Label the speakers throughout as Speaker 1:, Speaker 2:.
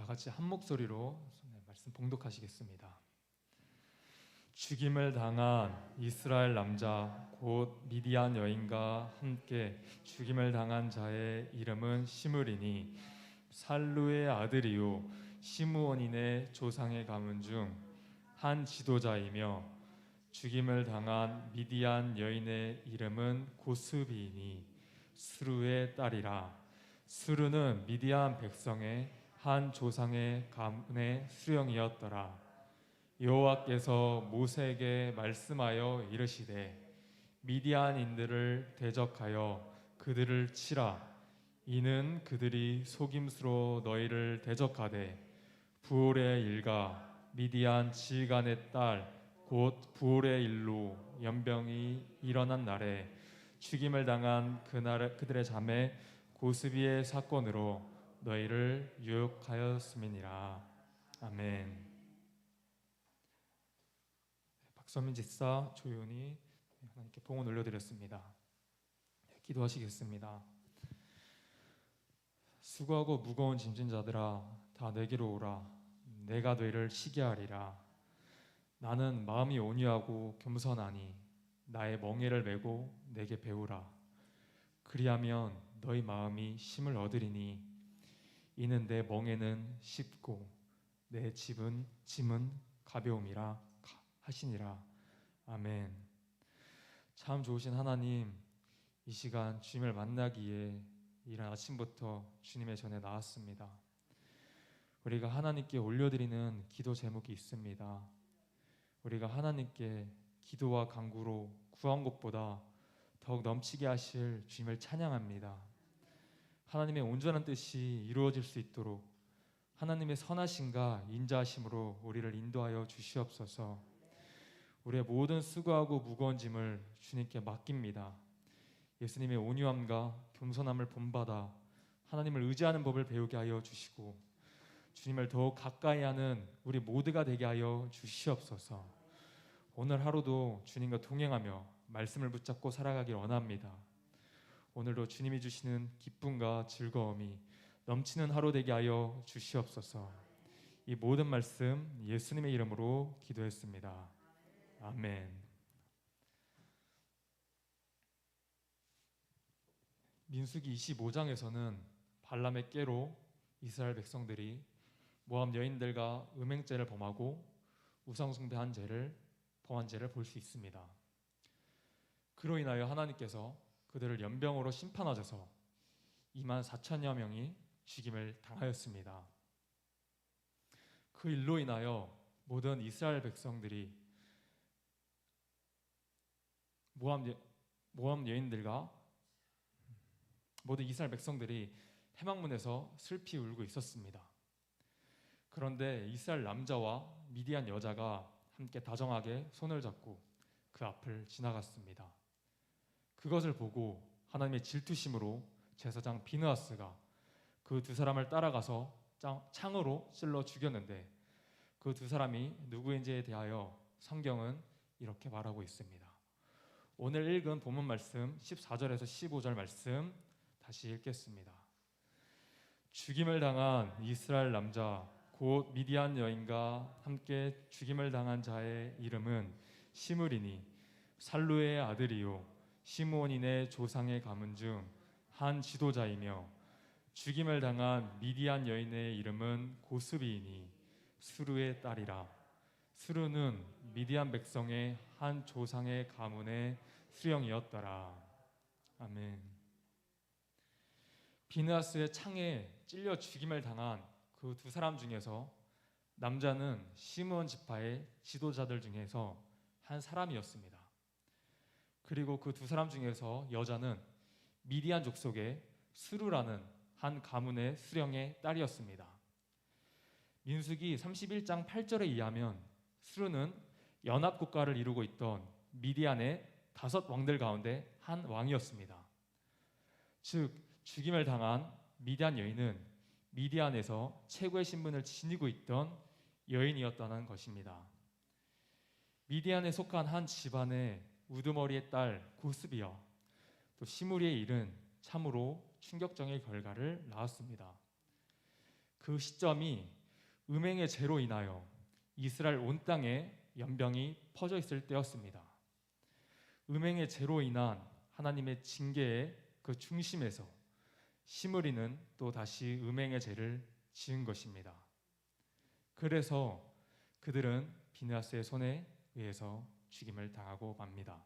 Speaker 1: 다 같이 한 목소리로 네, 말씀 봉독하시겠습니다. 죽임을 당한 이스라엘 남자 곧 미디안 여인과 함께 죽임을 당한 자의 이름은 시므리니 살루의 아들이요 시므온인의 조상의 가문 중 한 지도자이며 죽임을 당한 미디안 여인의 이름은 고스비니 스루의 딸이라 스루는 미디안 백성의 한 조상의 가문의 수령이었더라. 여호와께서 모세에게 말씀하여 이르시되 미디안인들을 대적하여 그들을 치라. 이는 그들이 속임수로 너희를 대적하되 부올의 일가 미디안 지간의 딸 곧 부올의 일로 연병이 일어난 날에 죽임을 당한 그날 그들의 자매 고스비의 사건으로 너희를 유혹하였음이니라 아멘. 박선민 집사 조윤이 하나님께 봉헌 올려드렸습니다. 네, 기도하시겠습니다. 수고하고 무거운 짐진 자들아 다 내게로 오라 내가 너희를 쉬게 하리라 나는 마음이 온유하고 겸손하니 나의 멍에를 메고 내게 배우라 그리하면 너희 마음이 힘을 얻으리니 이는 내 멍에는 쉽고 내 집은 짐은 가벼움이라 하시니라 아멘 참 좋으신 하나님 이 시간 주님을 만나기에 이른 아침부터 주님의 전에 나왔습니다. 우리가 하나님께 올려드리는 기도 제목이 있습니다. 우리가 하나님께 기도와 간구로 구한 것보다 더욱 넘치게 하실 주님을 찬양합니다. 하나님의 온전한 뜻이 이루어질 수 있도록 하나님의 선하심과 인자하심으로 우리를 인도하여 주시옵소서. 우리의 모든 수고하고 무거운 짐을 주님께 맡깁니다. 예수님의 온유함과 겸손함을 본받아 하나님을 의지하는 법을 배우게 하여 주시고 주님을 더욱 가까이 하는 우리 모두가 되게 하여 주시옵소서. 오늘 하루도 주님과 동행하며 말씀을 붙잡고 살아가길 원합니다. 오늘도 주님이 주시는 기쁨과 즐거움이 넘치는 하루 되게 하여 주시옵소서. 이 모든 말씀 예수님의 이름으로 기도했습니다. 아멘. 민수기 25장에서는 발람의 깨로 이스라엘 백성들이 모함 여인들과 음행죄를 범하고 우상 숭배한 죄를 범한 죄를 볼 수 있습니다. 그로 인하여 하나님께서 그들을 연병으로 심판하셔서 2만 4천여 명이 죽임을 당하였습니다. 그 일로 인하여 모든 이스라엘 백성들이 모함, 여, 모함 여인들과 모든 이스라엘 백성들이 해망문에서 슬피 울고 있었습니다. 그런데 이스라엘 남자와 미디안 여자가 함께 다정하게 손을 잡고 그 앞을 지나갔습니다. 그것을 보고 하나님의 질투심으로 제사장 비느하스가 그 두 사람을 따라가서 창으로 찔러 죽였는데 그 두 사람이 누구인지에 대하여 성경은 이렇게 말하고 있습니다. 오늘 읽은 본문 말씀 14절에서 15절 말씀 다시 읽겠습니다. 죽임을 당한 이스라엘 남자 곧 미디안 여인과 함께 죽임을 당한 자의 이름은 시므리니 살루의 아들이요 시므온인의 조상의 가문 중 한 지도자이며 죽임을 당한 미디안 여인의 이름은 고스비이니 수르의 딸이라. 수르는 미디안 백성의 한 조상의 가문의 수령이었더라. 아멘. 비느하스의 창에 찔려 죽임을 당한 그 두 사람 중에서 남자는 시므온 지파의 지도자들 중에서 한 사람이었습니다. 그리고 그 두 사람 중에서 여자는 미디안 족속의 수루라는 한 가문의 수령의 딸이었습니다. 민수기 31장 8절에 의하면 수루는 연합 국가를 이루고 있던 미디안의 다섯 왕들 가운데 한 왕이었습니다. 즉 죽임을 당한 미디안 여인은 미디안에서 최고의 신분을 지니고 있던 여인이었다는 것입니다. 미디안에 속한 한 집안의 우두머리의 딸 고스비어 또 시무리의 일은 참으로 충격적인 결과를 낳았습니다. 그 시점이 음행의 죄로 인하여 이스라엘 온 땅에 연병이 퍼져 있을 때였습니다. 음행의 죄로 인한 하나님의 징계의 그 중심에서 시므리는 또 다시 음행의 죄를 지은 것입니다. 그래서 그들은 비느하스의 손에 의해서 죽임을 당하고 맙니다.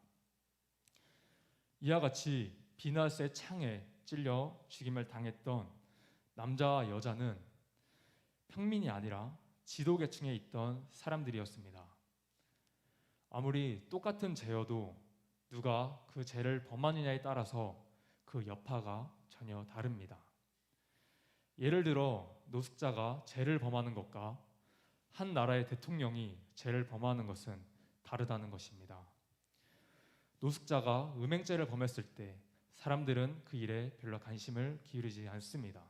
Speaker 1: 이와 같이 비느하스의 창에 찔려 죽임을 당했던 남자와 여자는 평민이 아니라 지도계층에 있던 사람들이었습니다. 아무리 똑같은 죄여도 누가 그 죄를 범하느냐에 따라서 그 여파가 전혀 다릅니다. 예를 들어 노숙자가 죄를 범하는 것과 한 나라의 대통령이 죄를 범하는 것은 다르다는 것입니다. 노숙자가 음행죄를 범했을 때 사람들은 그 일에 별로 관심을 기울이지 않습니다.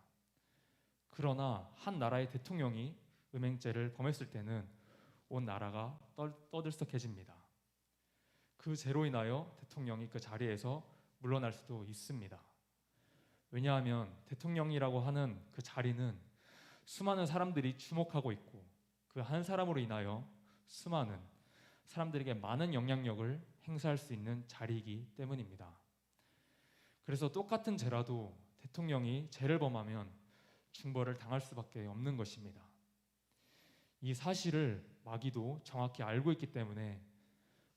Speaker 1: 그러나 한 나라의 대통령이 음행죄를 범했을 때는 온 나라가 떠, 떠들썩해집니다. 그 죄로 인하여 대통령이 그 자리에서 물러날 수도 있습니다. 왜냐하면 대통령이라고 하는 그 자리는 수많은 사람들이 주목하고 있고 그 한 사람으로 인하여 수많은 사람들에게 많은 영향력을 행사할 수 있는 자리이기 때문입니다. 그래서 똑같은 죄라도 대통령이 죄를 범하면 중벌을 당할 수밖에 없는 것입니다. 이 사실을 마귀도 정확히 알고 있기 때문에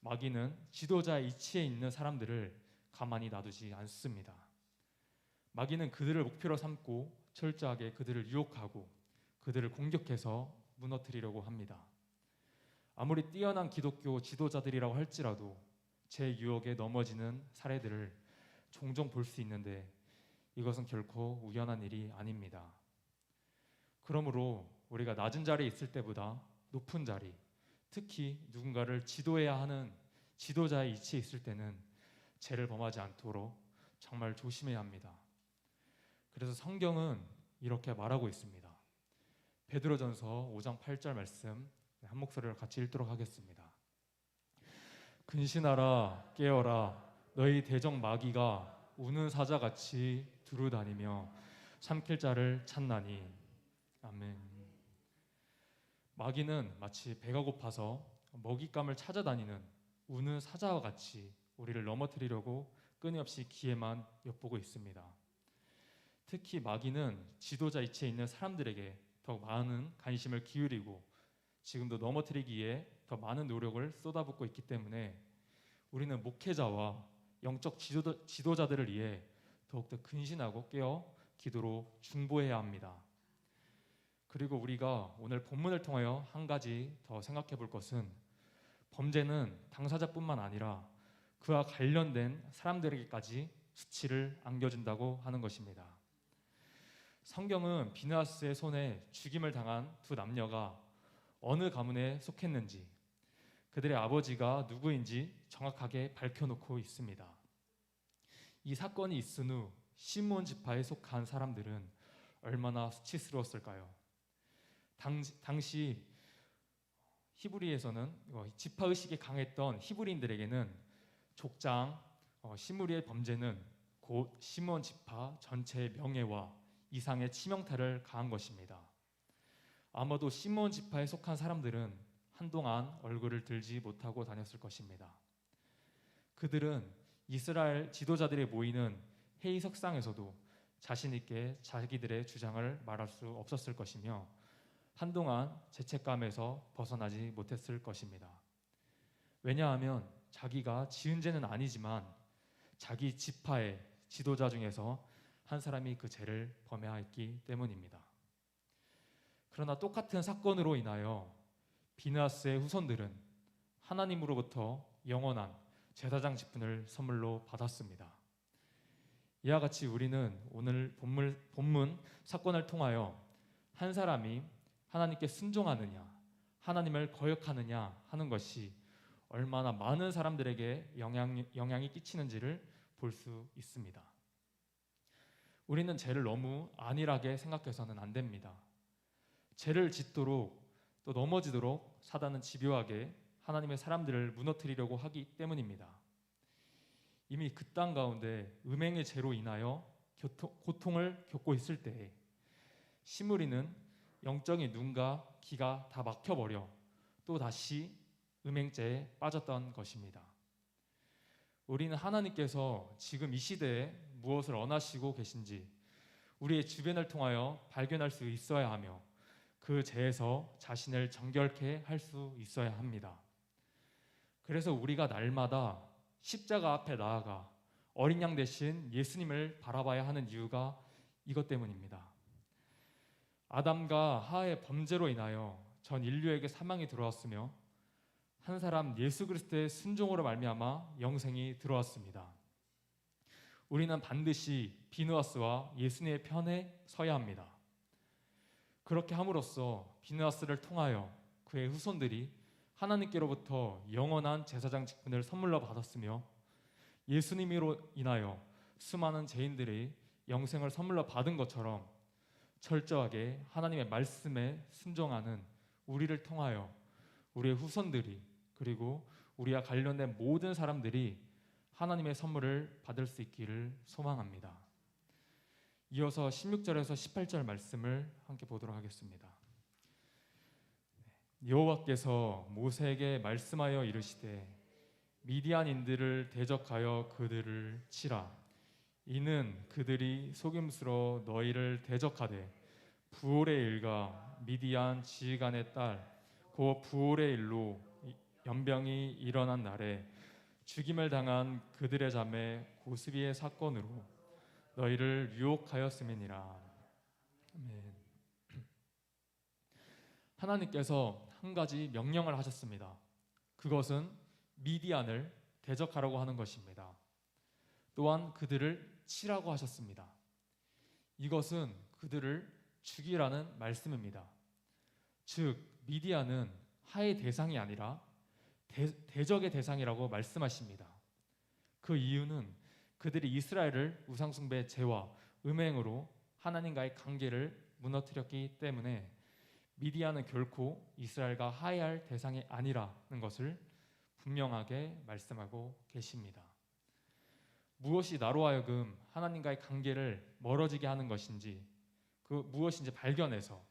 Speaker 1: 마귀는 지도자의 이치에 있는 사람들을 가만히 놔두지 않습니다. 마귀는 그들을 목표로 삼고 철저하게 그들을 유혹하고 그들을 공격해서 무너뜨리려고 합니다. 아무리 뛰어난 기독교 지도자들이라고 할지라도 제 유혹에 넘어지는 사례들을 종종 볼 수 있는데 이것은 결코 우연한 일이 아닙니다. 그러므로 우리가 낮은 자리에 있을 때보다 높은 자리, 특히 누군가를 지도해야 하는 지도자의 위치에 있을 때는 죄를 범하지 않도록 정말 조심해야 합니다. 그래서 성경은 이렇게 말하고 있습니다. 베드로전서 5장 8절 말씀 한 목소리로 같이 읽도록 하겠습니다. 근신하라 깨어라 너희 대적 마귀가 우는 사자같이 두루 다니며 삼킬 자를 찾나니 아멘. 마귀는 마치 배가 고파서 먹잇감을 찾아다니는 우는 사자와 같이 우리를 넘어뜨리려고 끊임없이 기회만 엿보고 있습니다. 특히 마귀는 지도자 이치에 있는 사람들에게 더 많은 관심을 기울이고 지금도 넘어뜨리기에 더 많은 노력을 쏟아붓고 있기 때문에 우리는 목회자와 영적 지도자, 지도자 들을 위해 더욱더 근신하고 깨어 기도로 중보해야 합니다. 그리고 우리가 오늘 본문을 통하여 한 가지 더 생각해 볼 것은 범죄는 당사자뿐만 아니라 그와 관련된 사람들에게까지 수치를 안겨준다고 하는 것입니다. 성경은 비나스의 손에 죽임을 당한 두 남녀가 어느 가문에 속했는지 그들의 아버지가 누구인지 정확하게 밝혀놓고 있습니다. 이 사건이 있은 후 시몬 지파에 속한 사람들은 얼마나 수치스러웠을까요? 당, 당시 히브리에서는 어, 지파 의식이 강했던 히브리인들에게는 족장 어, 시므리의 범죄는 곧 시몬 지파 전체의 명예와 이상의 치명타를 가한 것입니다. 아마도 시몬 지파에 속한 사람들은 한동안 얼굴을 들지 못하고 다녔을 것입니다. 그들은 이스라엘 지도자들이 모이는 회의 석상에서도 자신 있게 자기들의 주장을 말할 수 없었을 것이며 한동안 죄책감에서 벗어나지 못했을 것입니다. 왜냐하면 자기가 지은 죄는 아니지만 자기 지파의 지도자 중에서 한 사람이 그 죄를 범하였기 때문입니다. 그러나 똑같은 사건으로 인하여 비나스의 후손들은 하나님으로부터 영원한 제사장 직분을 선물로 받았습니다. 이와 같이 우리는 오늘 본문, 본문 사건을 통하여 한 사람이 하나님께 순종하느냐, 하나님을 거역하느냐 하는 것이 얼마나 많은 사람들에게 영향, 영향이 끼치는지를 볼 수 있습니다. 우리는 죄를 너무 안일하게 생각해서는 안 됩니다. 죄를 짓도록 또 넘어지도록 사단은 집요하게 하나님의 사람들을 무너뜨리려고 하기 때문입니다. 이미 그 땅 가운데 음행의 죄로 인하여 고통을 겪고 있을 때에 시므리는 영적인 눈과 귀가 다 막혀버려 또 다시 음행죄에 빠졌던 것입니다. 우리는 하나님께서 지금 이 시대에 무엇을 원하시고 계신지 우리의 주변을 통하여 발견할 수 있어야 하며 그 죄에서 자신을 정결케 할 수 있어야 합니다. 그래서 우리가 날마다 십자가 앞에 나아가 어린 양 대신 예수님을 바라봐야 하는 이유가 이것 때문입니다. 아담과 하의 범죄로 인하여 전 인류에게 사망이 들어왔으며 한 사람 예수 그리스도의 순종으로 말미암아 영생이 들어왔습니다. 우리는 반드시 비누아스와 예수님의 편에 서야 합니다. 그렇게 함으로써 비누아스를 통하여 그의 후손들이 하나님께로부터 영원한 제사장 직분을 선물로 받았으며 예수님으로 인하여 수많은 죄인들이 영생을 선물로 받은 것처럼 철저하게 하나님의 말씀에 순종하는 우리를 통하여 우리의 후손들이 그리고 우리와 관련된 모든 사람들이 하나님의 선물을 받을 수 있기를 소망합니다. 이어서 16절에서 18절 말씀을 함께 보도록 하겠습니다. 여호와께서 모세에게 말씀하여 이르시되 미디안인들을 대적하여 그들을 치라 이는 그들이 속임수로 너희를 대적하되 부올의 일과 미디안 지휘관의 딸고 부올의 일로 연병이 일어난 날에 죽임을 당한 그들의 자매 고스비의 사건으로 너희를 유혹하였음이니라. 아멘. 하나님께서 한 가지 명령을 하셨습니다. 그것은 미디안을 대적하라고 하는 것입니다. 또한 그들을 치라고 하셨습니다. 이것은 그들을 죽이라는 말씀입니다. 즉 미디안은 하의 대상이 아니라 대, 적의 대상이라고 말씀하십니다. 그 이유는 그들이 이스라엘을 우상숭배 죄와 음행으로 하나님과의 관계를 무너뜨렸기 때문에 미디안은 결코 이스라엘과 하야할 대상이 아니라는 것을 분명하게 말씀하고 계십니다. 무엇이 나로 하여금 하나님과의 관계를 멀어지게 하는 것인지 그 무엇인지 발견해서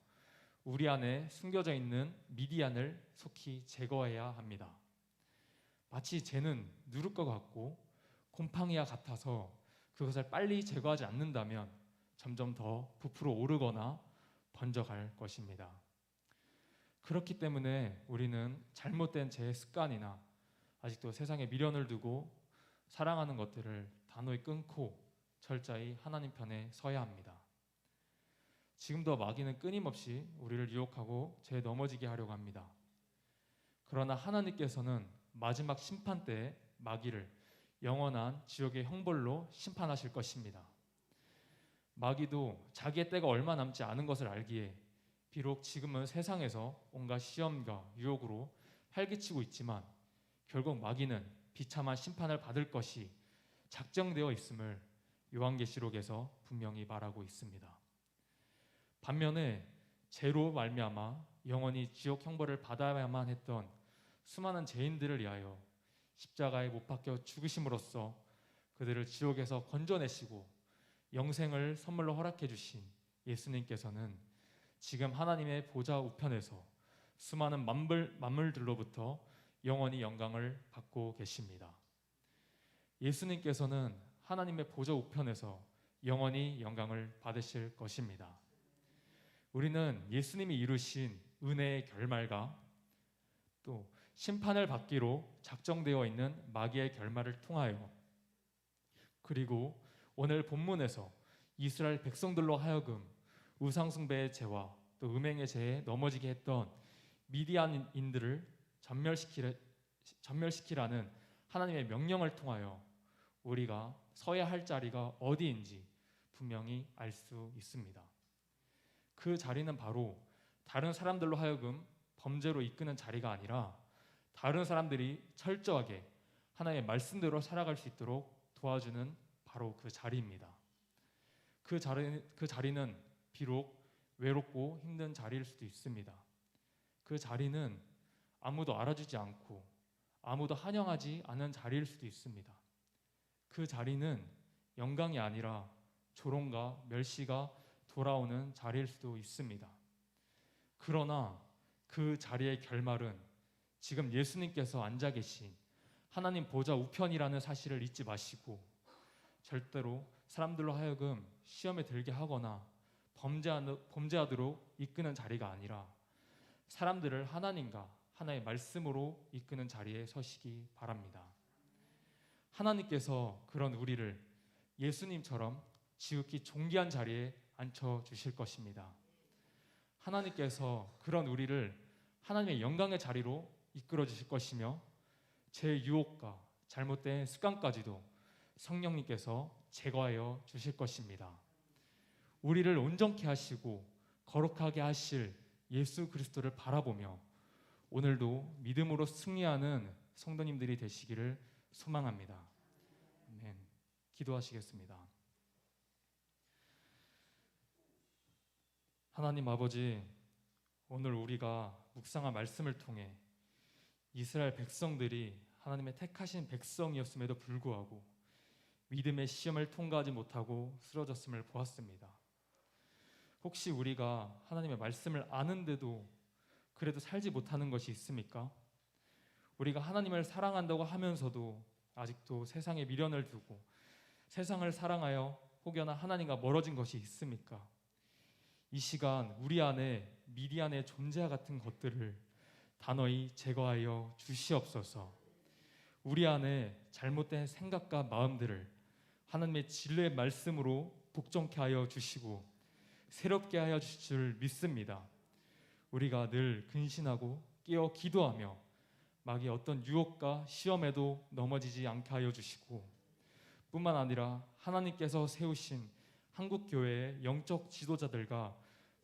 Speaker 1: 우리 안에 숨겨져 있는 미디안을 속히 제거해야 합니다. 마치 쟤는 누를 것 같고 곰팡이와 같아서 그것을 빨리 제거하지 않는다면 점점 더 부풀어 오르거나 번져갈 것입니다. 그렇기 때문에 우리는 잘못된 제 습관이나 아직도 세상에 미련을 두고 사랑하는 것들을 단호히 끊고 철저히 하나님 편에 서야 합니다. 지금도 마귀는 끊임없이 우리를 유혹하고 죄 넘어지게 하려고 합니다. 그러나 하나님께서는 마지막 심판 때에 마귀를 영원한 지옥의 형벌로 심판하실 것입니다. 마귀도 자기의 때가 얼마 남지 않은 것을 알기에 비록 지금은 세상에서 온갖 시험과 유혹으로 활기치고 있지만 결국 마귀는 비참한 심판을 받을 것이 작정되어 있음을 요한계시록에서 분명히 말하고 있습니다. 반면에 죄로 말미암아 영원히 지옥 형벌을 받아야만 했던 수많은 죄인들을 위하여 십자가에 못 박혀 죽으심으로써 그들을 지옥에서 건져내시고 영생을 선물로 허락해 주신 예수님께서는 지금 하나님의 보좌 우편에서 수많은 만물, 만물들로부터 영원히 영광을 받고 계십니다. 예수님께서는 하나님의 보좌 우편에서 영원히 영광을 받으실 것입니다. 우리는 예수님이 이루신 은혜의 결말과 또 심판을 받기로 작정되어 있는 마귀의 결말을 통하여 그리고 오늘 본문에서 이스라엘 백성들로 하여금 우상숭배의 죄와 또 음행의 죄에 넘어지게 했던 미디안인들을 전멸시키라, 전멸시키라는 하나님의 명령을 통하여 우리가 서야 할 자리가 어디인지 분명히 알 수 있습니다. 그 자리는 바로 다른 사람들로 하여금 범죄로 이끄는 자리가 아니라 다른 사람들이 철저하게 하나님의 말씀대로 살아갈 수 있도록 도와주는 바로 그 자리입니다. 그 자리 그 자리는 비록 외롭고 힘든 자리일 수도 있습니다. 그 자리는 아무도 알아주지 않고 아무도 환영하지 않은 자리일 수도 있습니다. 그 자리는 영광이 아니라 조롱과 멸시가 돌아오는 자리일 수도 있습니다. 그러나 그 자리의 결말은 지금 예수님께서 앉아 계신 하나님 보좌 우편이라는 사실을 잊지 마시고 절대로 사람들로 하여금 시험에 들게 하거나 범죄하, 범죄하도록 이끄는 자리가 아니라 사람들을 하나님과 하나의 말씀으로 이끄는 자리에 서시기 바랍니다. 하나님께서 그런 우리를 예수님처럼 지극히 존귀한 자리에 앉혀 주실 것입니다. 하나님께서 그런 우리를 하나님의 영광의 자리로 이끌어 주실 것이며 제 유혹과 잘못된 습관까지도 성령님께서 제거하여 주실 것입니다. 우리를 온전케 하시고 거룩하게 하실 예수 그리스도를 바라보며 오늘도 믿음으로 승리하는 성도님들이 되시기를 소망합니다. 아멘. 기도하시겠습니다. 하나님 아버지, 오늘 우리가 묵상한 말씀을 통해 이스라엘 백성들이 하나님의 택하신 백성이었음에도 불구하고 믿음의 시험을 통과하지 못하고 쓰러졌음을 보았습니다. 혹시 우리가 하나님의 말씀을 아는데도 그래도 살지 못하는 것이 있습니까? 우리가 하나님을 사랑한다고 하면서도 아직도 세상에 미련을 두고 세상을 사랑하여 혹여나 하나님과 멀어진 것이 있습니까? 이 시간 우리 안에 미디안의 존재 같은 것들을 단호히 제거하여 주시옵소서. 우리 안에 잘못된 생각과 마음들을 하나님의 진리의 말씀으로 복종케 하여 주시고 새롭게 하여 주실 줄 믿습니다. 우리가 늘 근신하고 깨어 기도하며 마귀의 어떤 유혹과 시험에도 넘어지지 않게 하여 주시고 뿐만 아니라 하나님께서 세우신 한국 교회의 영적 지도자들과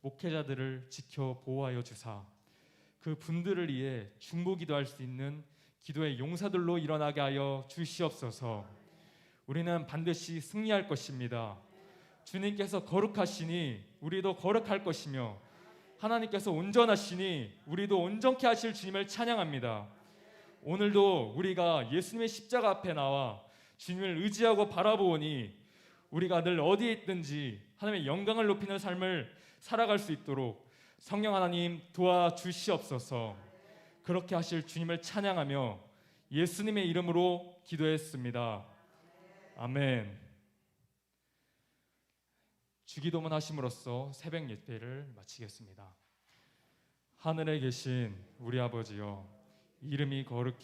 Speaker 1: 목회자들을 지켜 보호하여 주사 그 분들을 위해 중보 기도할 수 있는 기도의 용사들로 일어나게 하여 주시옵소서. 우리는 반드시 승리할 것입니다. 주님께서 거룩하시니 우리도 거룩할 것이며 하나님께서 온전하시니 우리도 온전케 하실 주님을 찬양합니다. 오늘도 우리가 예수님의 십자가 앞에 나와 주님을 의지하고 바라보니 우리가 늘 어디에 있든지 하나님의 영광을 높이는 삶을 살아갈 수 있도록 성령 하나님 도와주시옵소서. 그렇게 하실 주님을 찬양하며 예수님의 이름으로 기도했습니다. 아멘. 주기도문 하심으로써 새벽 예배를 마치겠습니다. 하늘에 계신 우리 아버지여 이름이 거룩히